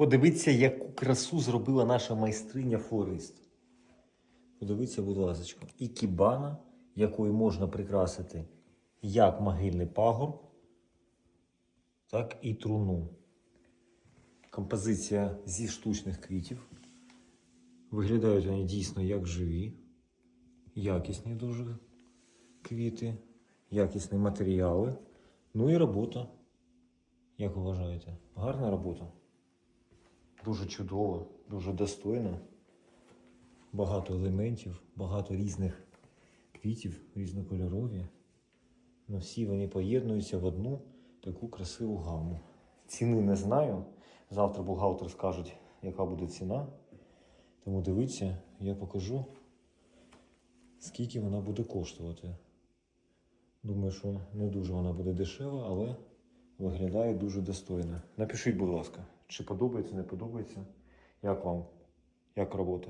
Подивіться, яку красу зробила наша майстриня флорист. Подивіться, будь ласка, і кібана, якою можна прикрасити як могильний пагорб, так і труну. Композиція зі штучних квітів. Виглядають вони дійсно як живі, якісні дуже квіти, якісні матеріали. Ну і робота. Як вважаєте? Гарна робота. Дуже чудово, дуже достойно. Багато елементів, багато різних квітів, різнокольорові. Ну, всі вони поєднуються в одну таку красиву гаму. Ціни не знаю. Завтра бухгалтер скаже, яка буде ціна. Тому дивіться, я покажу, скільки вона буде коштувати. Думаю, що не дуже вона буде дешева, але виглядає дуже достойно. Напишіть, будь ласка, чи подобається, не подобається. Як вам? Як робота?